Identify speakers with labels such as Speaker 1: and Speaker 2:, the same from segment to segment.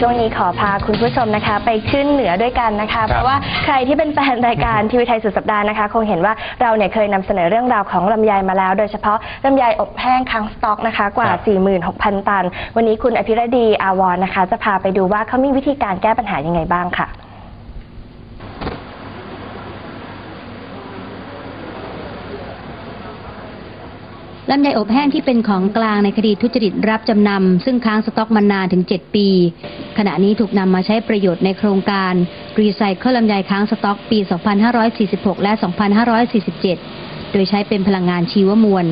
Speaker 1: ช่วงนี้ขอพาคุณผู้ชมนะคะ ไปขึ้นเหนือด้วยกันนะคะ เพราะว่าใครที่เป็นแฟนรายการทีวีไทยสุดสัปดาห์นะคะ คงเห็นว่าเราเนี่ยเคยนำเสนอเรื่องราวของลำไยมาแล้ว โดยเฉพาะลำไยอบแห้งค้างสต็อกนะคะ กว่า
Speaker 2: ครับ
Speaker 1: 46,000 ตัน วันนี้คุณอภิรดีอาวรนะคะ จะพาไปดูว่าเขามีวิธีการแก้ปัญหายังไงบ้างค่ะ
Speaker 3: ลำไยอบแห้งที่เป็นของกลางในคดีทุจริตรับจำนำ ซึ่งค้างสต็อกมานานถึง 7 ปี ขณะนี้ถูกนำมาใช้ประโยชน์ในโครงการ รีไซเคิลลำไยค้างสต็อกปี 2546 และ 2547 โดยใช้เป็นพลังงานชีวมวล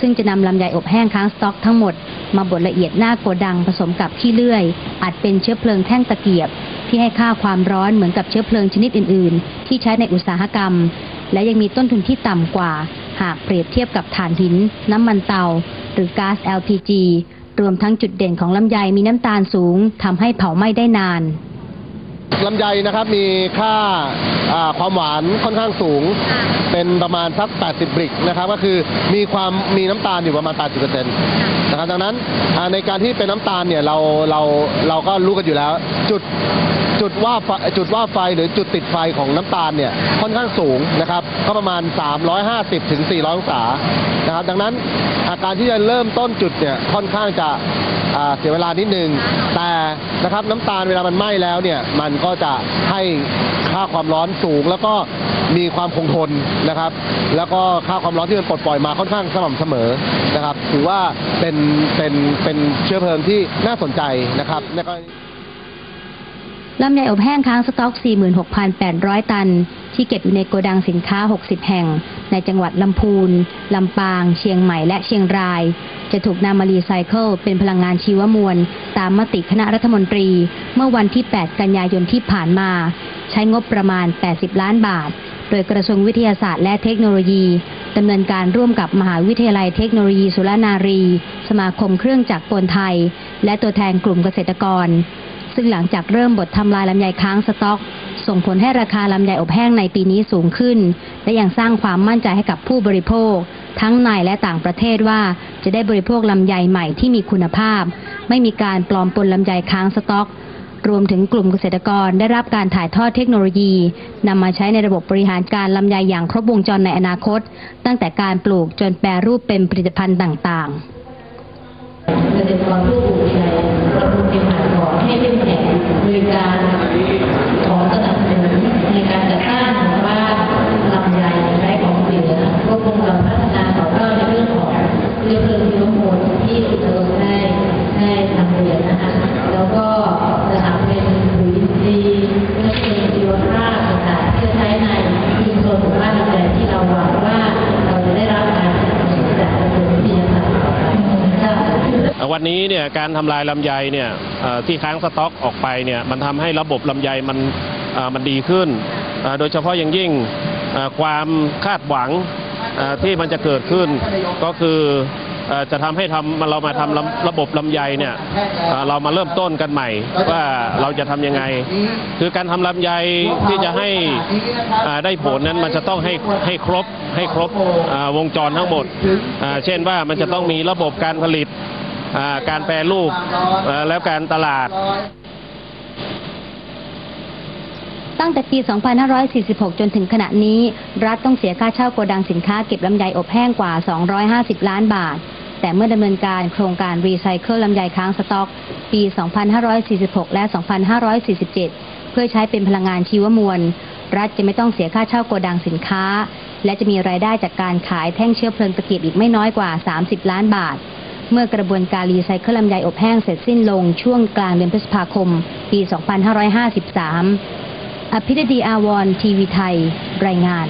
Speaker 3: ซึ่งจะนำลำไยอบแห้งค้างสต็อกทั้งหมด มาบดละเอียดหน้าโกดังผสมกับขี้เลื่อย อัดเป็นเชื้อเพลิงแท่งตะเกียบ ที่ให้ค่าความร้อนเหมือนกับเชื้อเพลิงชนิดอื่น ๆ ที่ใช้ในอุตสาหกรรม และยังมีต้นทุนที่ต่ำกว่า หากเปรียบเทียบกับถ่านหิน น้ำมันเตา หรือก๊าซ LPG รวมทั้งจุดเด่นของลำไยมีน้ำตาลสูงทำให้เผาไหม้ได้นาน
Speaker 2: ลำไยนะครับมีค่าาความหวานค่อนข้างสูง เป็นประมาณสัก 80 บริกนะครับ ก็คือมีความมีน้ำตาลอยู่ประมาณ 80%นะครับดังนั้นในการที่เป็นน้ำตาลเนี่ยเราเราเราก็รู้กันอยู่แล้ว จุด ดว่าจุดว่าไฟหรือจุดติดไฟของน้ำตาลเนี่ยค่อนข้างสูงนะครับก็ประมาณ 350ถึง400องศานะครับ ดังนั้นอาการที่จะเริ่มต้นจุดเนี่ยค่อนข้างจะเสียเวลานิดนึง แต่นะครับน้ำตาลเวลามันไหม้แล้วเนี่ยมันก็จะให้ค่าความร้อนสูงแล้วก็มีความคงทนนะครับ แล้วก็ค่าความร้อนที่มันปลดปล่อยมาค่อนข้างสม่ำเสมอนะครับ ถือว่าเป็นเป็นเป็นเชื้อเพลิงที่น่าสนใจนะครับในกรณี
Speaker 3: ลำไยอบแห้งค้างสต็อก 46,800 ตัน ที่เก็บอยู่ในโกดังสินค้า 60 แห่ง ในจังหวัดลำพูน ลำปาง เชียงใหม่ และเชียงราย จะถูกนำมารีไซเคิลเป็นพลังงานชีวมวล ตามมติคณะรัฐมนตรี เมื่อวันที่ 8 กันยายนที่ผ่านมา ใช้งบประมาณ 80 ล้านบาท โดยกระทรวงวิทยาศาสตร์และเทคโนโลยีดำเนินการร่วมกับมหาวิทยาลัยเทคโนโลยีสุรนารี สมาคมเครื่องจักรกลไทย และตัวแทนกลุ่มเกษตรกร ซึ่งหลังจากเริ่มบททำลายลำไยค้างสต็อก ส่งผลให้ราคาลำไยอบแห้งในปีนี้สูงขึ้น และยังสร้างความมั่นใจให้กับผู้บริโภค ทั้งในและต่างประเทศว่าจะได้บริโภคลำไยใหม่ที่มีคุณภาพ ไม่มีการปลอมปนลำไยค้างสต็อกรวมถึงกลุ่มเกษตรกรได้รับการถ่ายทอดเทคโนโลยีนำมาใช้ในระบบบริหารการลำไยอย่างครบวงจรในอนาคต ตั้งแต่การปลูกจนแปรรูปเป็นผลิตภัณฑ์ต่างๆ
Speaker 4: เกษตรกรผู้ปลูกในระบบเป็นผ่านขอ ให้เข้มแข็งโดยการขอสนับ นี้เนี่ยการทำ
Speaker 5: ลายลำไยเนี่ยที่ค้างสต็อกออกไปเนี่ยมันทำให้ระบบลำไยมันมันดีขึ้น โดยเฉพาะอย่างยิ่งความคาดหวังที่มันจะเกิดขึ้นก็คือจะทำให้ทำเรามาทำระระบบลำไยเนี่ยเรามาเริ่มต้นกันใหม่ ว่าเราจะทำยังไง คือการทำลำไยที่จะให้ได้ผลนั้นมันจะต้องให้ให้ครบให้ครบวงจรทั้งหมด เช่นว่ามันจะต้องมีระบบการผลิต การแปรรูปแล้วการตลาด
Speaker 3: ตั้งแต่ปี 2546 จนถึงขณะนี้ รัฐต้องเสียค่าเช่าโกดังสินค้าเก็บลำไยอบแห้งกว่า 250 ล้านบาท แต่เมื่อดำเนินการโครงการรีไซเคิลลำไยค้างสต็อก ปี 2546 และ 2547 เพื่อใช้เป็นพลังงานชีวมวล รัฐจะไม่ต้องเสียค่าเช่าโกดังสินค้า และจะมีรายได้จากการขายแท่งเชื้อเพลิงตะเกียบอีกไม่น้อยกว่า 30 ล้านบาท เมื่อกระบวนการรีไซเคิลลำไยอบแห้งเสร็จสิ้นลงช่วงกลางเดือนพฤษภาคม ปี 2553 อภิรดีอาวร์ทีวีไทย รายงาน